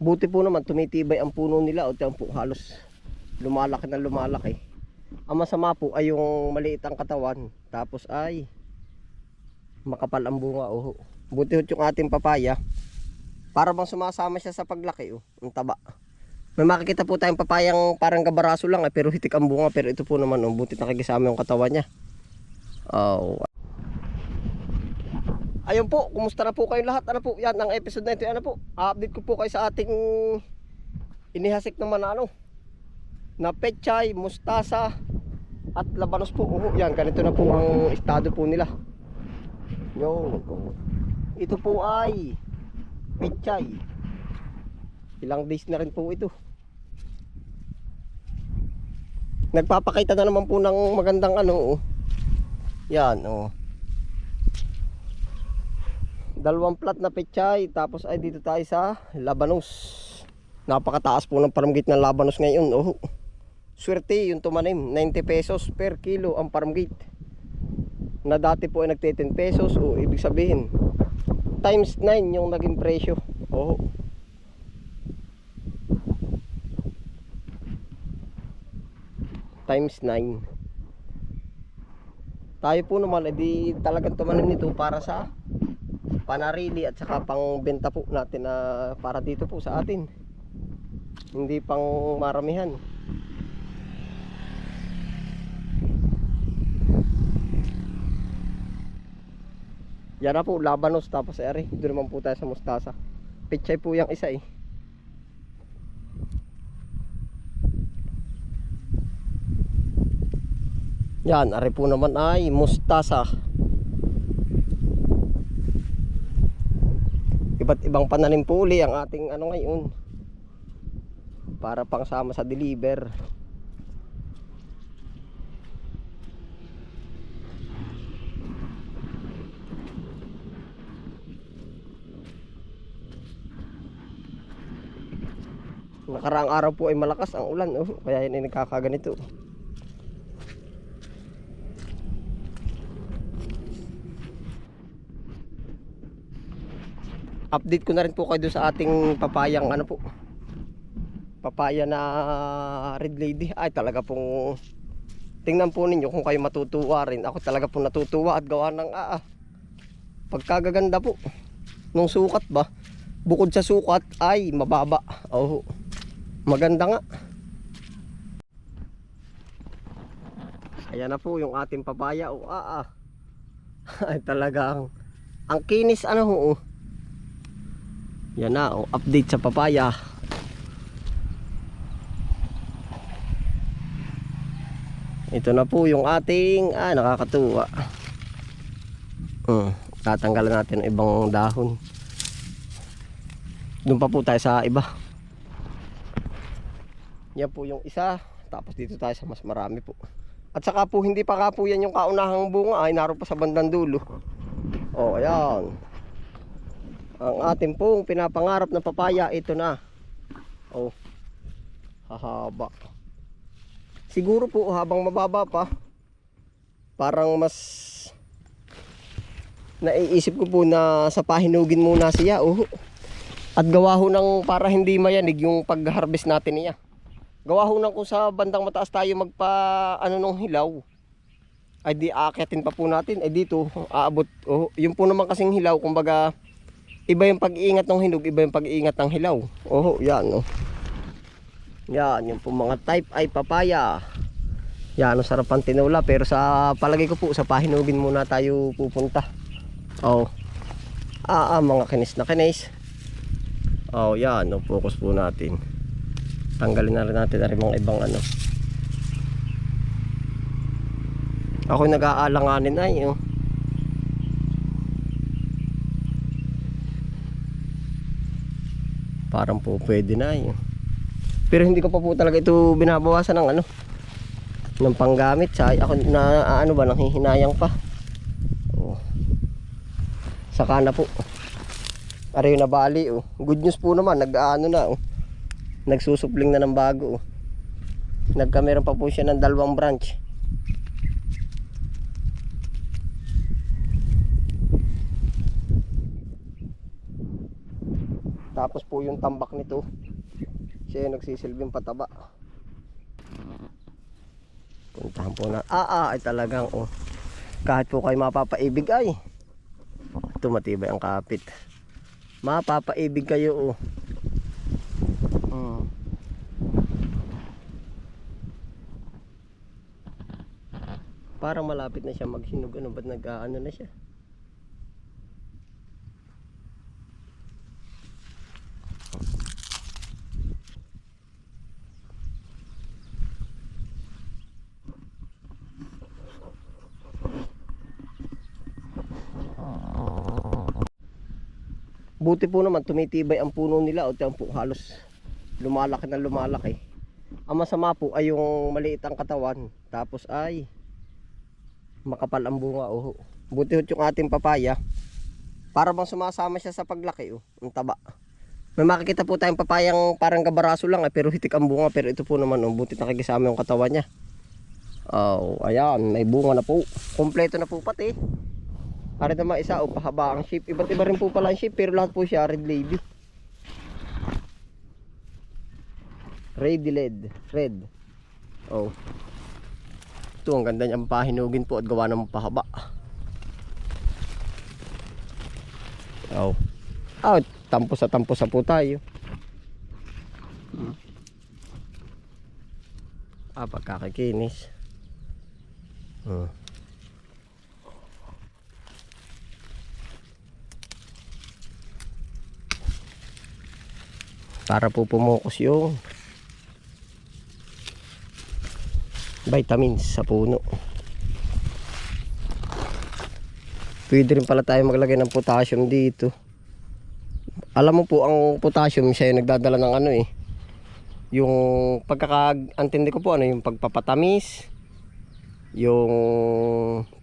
Buti po naman tumitibay ang puno nila o tiyan po halos lumalaki na lumalaki. Ang masama po ay yung maliit ang katawan tapos ay makapal ang bunga oh. Buti ho yung ating papaya para bang sumasama siya sa paglaki oh, ang taba. May makikita po tayong papayang parang gabaraso lang eh, pero hitik ang bunga pero ito po naman oh, buti nakikisama yung katawan niya. Oh. Ayun po, kumusta na po kayong lahat? Ano po? Yan ang episode na ito. Ano po? update ko po kayo sa ating inihasik naman na ano na pechay, mustasa at labanos po. Oh, yan, ganito na po ang estado po nila. Yo. Ito po ay pechay. Ilang days na rin po ito. Nagpapakita na naman po ng magandang ano. Oh. Yan, oh. Dalawang plat na pechay, tapos ay dito tayo sa Labanos. Napakataas po ng paramgit ng Labanos ngayon. Oh. Swerte yung tumanim, 90 pesos per kilo ang paramgit. Na dati po ay nagte 10 pesos, o ibig sabihin times 9 yung naging presyo. Oh. Times 9. Tayo po naman, edi talagang tumanim nito para sa panarili at saka pang benta po natin na para dito po sa atin. Hindi pang maramihan. Yan na po labanos tapos eri doon naman po tayo sa mustasa. Pichay po yung isa eh. Yan ari po naman ay mustasa iba't ibang pananim po ang ating ano ngayon. Para pang sama sa deliver. Nakaraang araw po ay malakas ang ulan oh, kaya yun ay nagkakaganito update ko na rin po kayo doon sa ating papayang ano po papaya na red lady. Ay talaga pong tingnan po ninyo kung kayo matutuwa rin. Ako talaga pong natutuwa at gawa ng ah, ah, pagkagaganda po nung sukat ba? Bukod sa sukat ay mababa. Oh maganda nga. Ayan na po yung ating papaya. Oh ah, ah. ay talagang ang kinis ano ho oh. Yan na, oh, update sa papaya. Ito na po yung ating, ah, nakakatuwa. Hmm, tatanggalan natin ang ibang dahon. Doon pa po tayo sa iba. Yan po yung isa, tapos dito tayo sa mas marami po. At saka po, hindi pa nga po yan yung kaunahang bunga, ay naroon pa sa bandang dulo. Oh, ayan ang ating pong pinapangarap na papaya ito na. Oh. Hahaba. Siguro po habang mababa pa parang mas naiisip ko po na sa pahinugin muna siya oh. At gawa ho ng para hindi mayanig yung pag-harvest natin niya. Gawa ho ng kung sa bandang mataas tayo magpa ano nung hilaw. Ay di aakyatin pa po natin. Ay dito aabot. Oh yung po naman kasing hilaw. Kumbaga iba yung pag-iingat ng hinog, iba yung pag-iingat ng hilaw. Oh, yan oh. Yan, yung po mga type ay papaya. Yan, ang sarap ang tinula. Pero sa palagay ko po, sa pahinugin muna tayo pupunta. Oh. Ah, ah mga kinis na kinis. Oh, yan. No, focus po natin. Tanggalin na rin natin na rin mga ibang ano. Ako nag-aalanganin ay, oh. Parang po pwede na yun. pero hindi ko pa po talaga ito binabawasan ng ano ng panggamit sa ako na ano ba nang hihinayang pa oh. saka na po Aray na bali oh. Good news po naman, nag-ano na oh. Nagsusupling na ng bago oh. Nagkameron pa po siya ng dalawang branch. Tapos po yung tambak nito. Siya yung nagsisilbing pataba. Puntahan po na. Ah, ah, ay talagang oh. Kahit po kayo mapapaibig ay. Ito matibay ang kapit. Mapapaibig kayo oh. Hmm. Parang malapit na siya maghinog. Ano ba't nag-ano na siya? Buti po naman tumitibay ang puno nila o tiyan po halos lumalaki na lumalaki. Ang masama po ay yung maliit ang katawan tapos ay makapal ang bunga oh. Buti ho yung ating papaya para bang sumasama siya sa paglaki oh, ang taba. May makikita po tayong papayang parang gabaraso lang eh, pero hitik ang bunga pero ito po naman oh, buti nakikisama yung katawan niya. Oh, ayan, may bunga na po. Kompleto na po pati. Para naman isa o pahaba ang shape. Iba't iba rin po pala ang shape pero lahat po siya red lady. Red led. Red. Oh. Ito ang ganda niyang pahinugin po at gawa ng pahaba. Oh. Ah, tampo sa tampo sa po tayo. Hmm. Ah, pagkakakinis. Hmm. Para po pumukos yung vitamins sa puno. Pwede rin pala tayo maglagay ng potassium dito. Alam mo po ang potassium siya yung nagdadala ng ano eh. Yung pagkakaantindi ko po ano yung pagpapatamis yung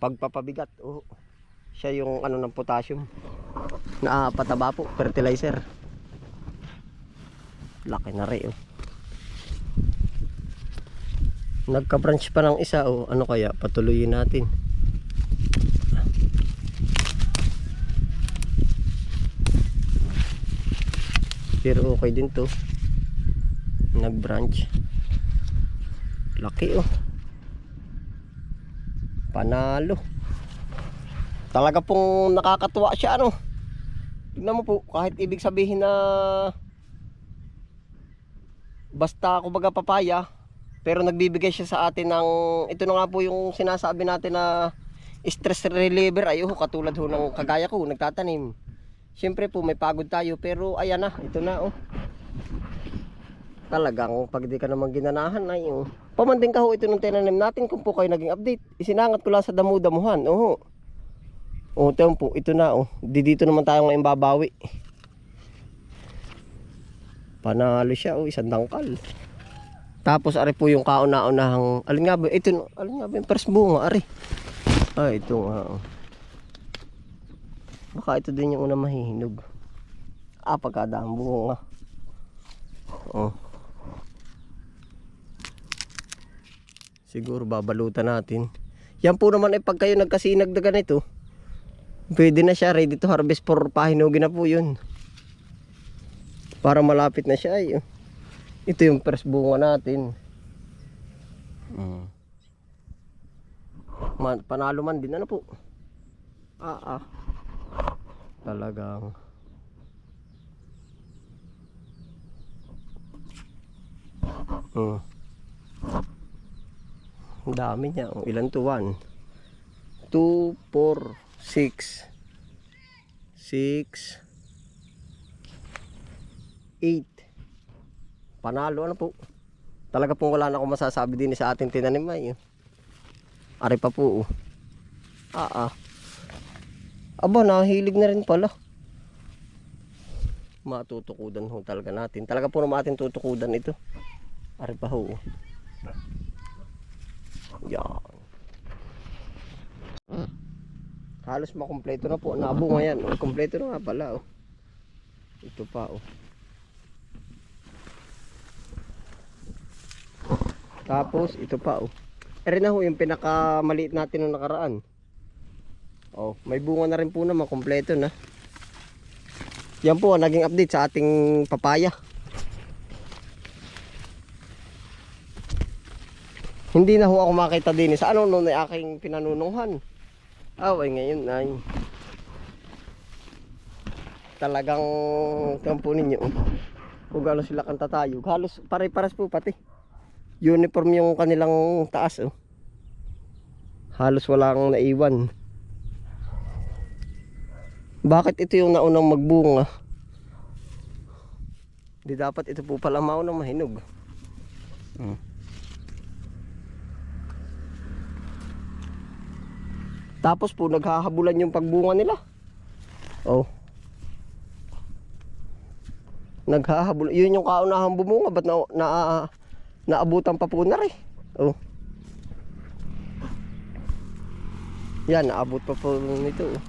pagpapabigat oh, siya yung ano ng potassium. Na pataba po fertilizer laki na rin oh. nagka-branch pa ng isa oh. ano kaya? Patuloyin natin. Pero okay din to. Nag-branch laki oh. Panalo. Talaga pong nakakatuwa siya ano? Tignan mo po kahit ibig sabihin na basta kumbaga papaya pero nagbibigay siya sa atin ng ito na nga po yung sinasabi natin na stress reliever. Ay oh, katulad ho ng kagaya ko nagtatanim. Siyempre po may pagod tayo pero ayan na ito na oh. Talagang pag di ka naman ginanahan ay oh. pamanding ka ho ito nung tinanim natin kung po kayo naging update. Isinangat ko lang sa damu-damuhan oh. Oh tiyan po ito na oh. Di dito naman tayo ngayon babawi Panalo siya, oh, isang dangkal. Tapos ari po yung kauna-unahang, alin nga ba, ito, alin nga ba yung first bunga, ari. Ah, ito nga, oh. Baka ito din yung una mahihinog. Ah, pagkadaan bunga. Oh. Siguro babalutan natin. Yan po naman ay pag kayo nagkasinag na ganito, pwede na siya, ready to harvest for pahinugin na po yun para malapit na siya ay oh. ito yung first bunga natin. Mm. man, panalo man din ano po? Ah ah. Talagang. Mm. dami niya oh, ilan to? 1 2 4 6 6 8 panalo ano po? Talaga pong wala na akong masasabi din sa ating tinanim ay ari pa po oh. ah ah. Aba nahilig na rin pala. Matutukudan ho talaga natin. Talaga po naman ating tutukudan ito. Ari pa ho oh. yan. Halos makumpleto na po. Nabunga yan. Kumpleto na nga pala oh. ito pa oh Tapos ito pa oh. Ere na ho yung pinakamaliit natin nung nakaraan. Oh, may bunga na rin po naman kompleto na. Yan po naging update sa ating papaya. Hindi na ho ako makita din sa ano noon ay aking pinanununghan. Ah, ay ngayon ay talagang kampo ninyo. Kung gano'n sila kanta tayo. Halos pare-paras po pati. Uniform yung kanilang taas. Oh. Halos walang naiwan. Bakit ito yung naunang magbunga? Di dapat ito po pala maunang mahinog. Hmm. Tapos po naghahabulan yung pagbunga nila. Oh. Naghahabol. Yun yung kaunahang bumunga. Ba't na, na, naabutan pa po na rin? Oh. Yan, naabot pa po nito. oh.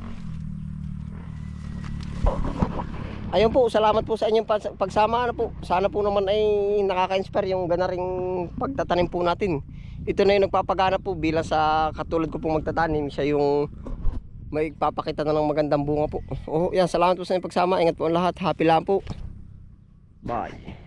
Ayun po, salamat po sa inyong pagsama. Ano po, sana po naman ay nakaka-inspire yung ganaring pagtatanim po natin. Ito na yung nagpapagana po bilang sa katulad ko po magtatanim. Siya yung may papakita na ng magandang bunga po. Oh, yan, salamat po sa inyong pagsama. Ingat po ang lahat. Happy lang po. Bye.